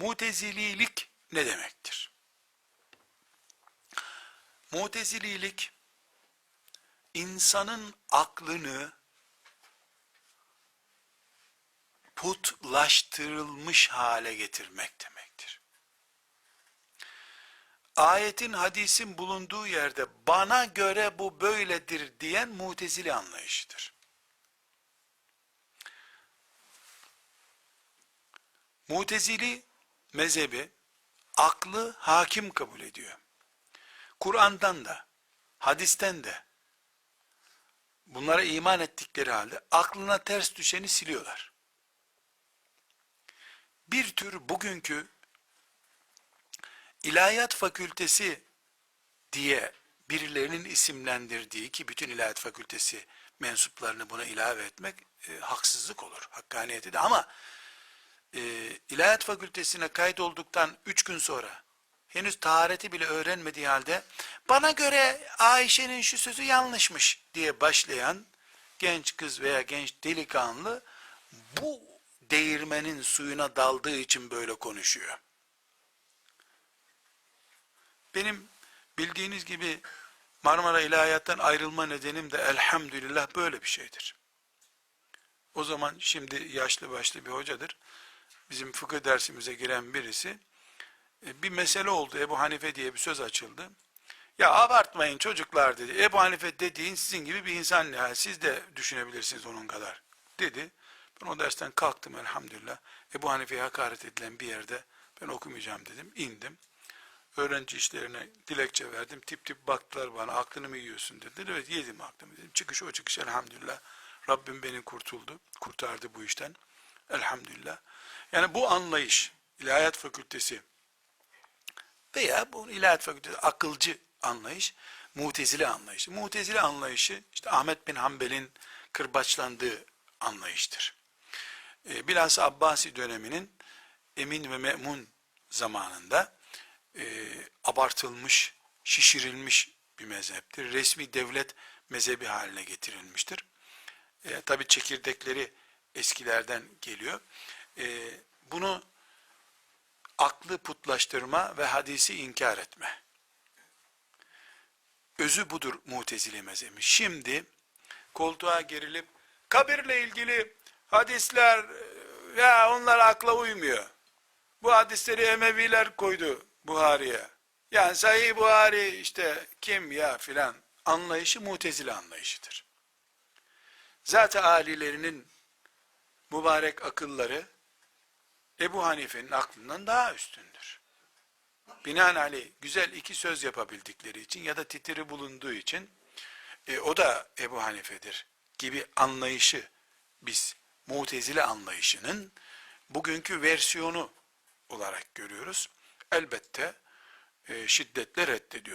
Mutezililik ne demektir? Mutezililik insanın aklını putlaştırılmış hale getirmek demektir. Ayetin, hadisin bulunduğu yerde bana göre bu böyledir diyen mutezili anlayışıdır. Mutezili mezhebi aklı hakim kabul ediyor. Kur'an'dan da, hadisten de bunlara iman ettikleri halde aklına ters düşeni siliyorlar. Bir tür bugünkü ilahiyat fakültesi diye birilerinin isimlendirdiği ki bütün ilahiyat fakültesi mensuplarını buna ilave etmek e, haksızlık olur. Hakkaniyeti de ama e, ilahiyat fakültesine kaydolduktan üç gün sonra henüz tahareti bile öğrenmediği halde bana göre Ayşe'nin şu sözü yanlışmış diye başlayan genç kız veya genç delikanlı bu değirmenin suyuna daldığı için böyle konuşuyor. Benim bildiğiniz gibi Marmara İlahiyat'tan ayrılma nedenim de elhamdülillah böyle bir şeydir. O zaman şimdi yaşlı başlı bir hocadır. Bizim fıkıh dersimize giren birisi e, bir mesele oldu. Ebu Hanife diye bir söz açıldı. Ya abartmayın çocuklar dedi. Ebu Hanife dediğin sizin gibi bir insan ya. Siz de düşünebilirsiniz onun kadar dedi. Ben o dersten kalktım elhamdülillah. Ebu Hanife'ye hakaret edilen bir yerde ben okumayacağım dedim. İndim. Öğrenci işlerine dilekçe verdim. Tip tip baktılar bana. Aklını mı yiyorsun dediler. Evet yedim aklımı dedim. Çıkış o çıkış elhamdülillah. Rabbim beni kurtuldu. Kurtardı bu işten. Elhamdülillah. Yani bu anlayış, ilahiyat fakültesi veya bu ilahiyat fakültesi akılcı anlayış, mutezile anlayışı. Mutezile anlayışı işte Ahmet bin Hanbel'in kırbaçlandığı anlayıştır. E, bilhassa Abbasi döneminin Emin ve Me'mun zamanında e, abartılmış, şişirilmiş bir mezheptir. Resmi devlet mezhebi haline getirilmiştir. E, Tabi çekirdekleri eskilerden geliyor. E, bunu aklı putlaştırma ve hadisi inkar etme. Özü budur mutezile mezhebi. Şimdi koltuğa gerilip kabirle ilgili hadisler e, ya onlar akla uymuyor. Bu hadisleri Emeviler koydu Buhari'ye. Yani Sahih Buhari işte kim ya filan anlayışı mutezile anlayışıdır. Zaten alilerinin mübarek akılları Ebu Hanife'nin aklından daha üstündür. Binaenaleyh güzel iki söz yapabildikleri için ya da titiri bulunduğu için e, o da Ebu Hanife'dir gibi anlayışı biz mutezile anlayışının bugünkü versiyonu olarak görüyoruz. Elbette e, şiddetle reddediyoruz.